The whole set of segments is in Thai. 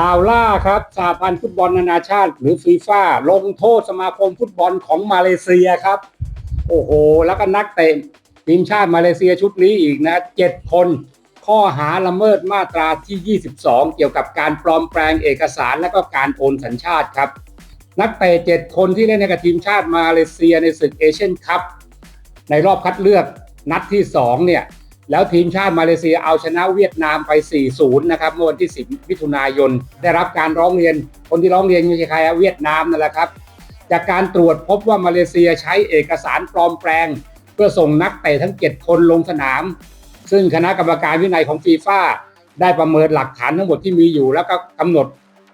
ข่าวล่าครับสหพันธ์ฟุตบอลนานาชาติ หรือฟีฟ่าลงโทษสมาคมฟุตบอลของมาเลเซียครับ โอ้โห แล้วก็นักเตะทีมชาติมาเลเซียชุดนี้อีกนะเจ็ดคน ข้อหาละเมิดมาตราที่ 22 เกี่ยวกับการปลอมแปลงเอกสารและก็การโอนสัญชาติครับ นักเตะเจ็ดคนที่เล่นในกับทีมชาติมาเลเซียในศึกเอเชียนคัพในรอบคัดเลือกนัดที่ 2 เนี่ย แล้วทีมชาติมาเลเซียเอาชนะเวียดนามไป 4-0 นะครับเมื่อวันที่ 10 มิถุนายน ได้รับการร้องเรียน คนที่ร้องเรียนไม่ใช่ใครอะเวียดนามนั่นแหละครับ จากการตรวจพบว่ามาเลเซียใช้เอกสารปลอมแปลง เพื่อส่งนักเตะทั้ง 7 คนลงสนาม ซึ่งคณะกรรมการวินัยของฟีฟ่าได้ประเมินหลักฐานทั้งหมดที่มีอยู่ แล้วก็กำหนด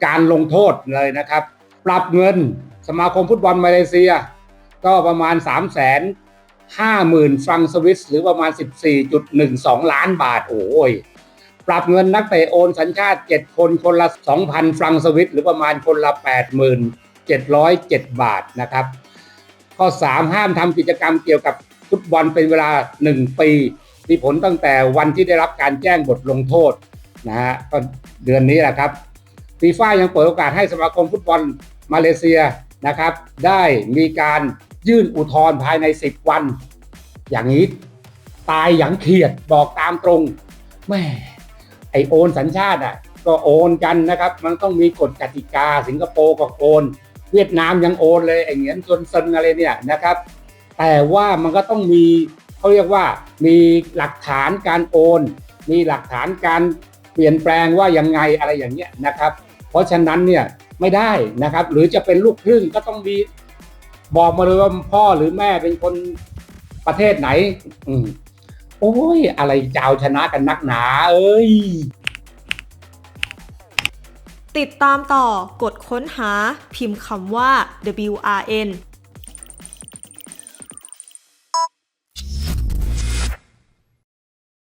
การลงโทษเลยนะครับ ปรับเงินสมาคมฟุตบอลมาเลเซีย ก็ประมาณ3 5 0 0 0 0ฟรังสวิสหรือประมาณ 14.12 ล้านบาท โอ้ย ปรับเงินนักเตะโอนสัญชาติ 7 คนคนละ 2,000 ฟรังสวิสหรือประมาณคนละ 8,707 บาทนะครับ ข้อ 3 ห้ามทำกิจกรรมเกี่ยวกับฟุตบอลเป็นเวลา 1 ปี มีผลตั้งแต่วันที่ได้รับการแจ้งบทลงโทษนะฮะก็เดือนนี้แหละครับฟีฟ่ายังเปิดโอกาสให้สมาคมฟุตบอลมาเลเซียนะครับ ได้มีการ ยื่นอุทธรณ์ภายใน 10 วัน อย่างนี้ตายอย่างเขียดบอกตามตรงแม่ไอโอนสัญชาติอะก็โอนกันนะครับ มันต้องมีกฎกติกา สิงคโปร์ก็โอน เวียดนามยังโอนเลยไอเหงียนซนเซนอะไรเนี่ยนะครับ แต่ว่ามันก็ต้องมีเขาเรียกว่ามีหลักฐานการโอน มีหลักฐานการเปลี่ยนแปลงว่ายังไงอะไรอย่างเงี้ยนะครับ เพราะฉะนั้นเนี่ยไม่ได้นะครับ หรือจะเป็นลูกครึ่งก็ต้องมี บอกมาเลยว่าพ่อหรือแม่เป็นคนประเทศไหน อืมโอ้ย อะไรจะเอาชนะกันนักหนา เอ้ย ติดตามต่อกดค้นหาพิมพ์คำว่า WRN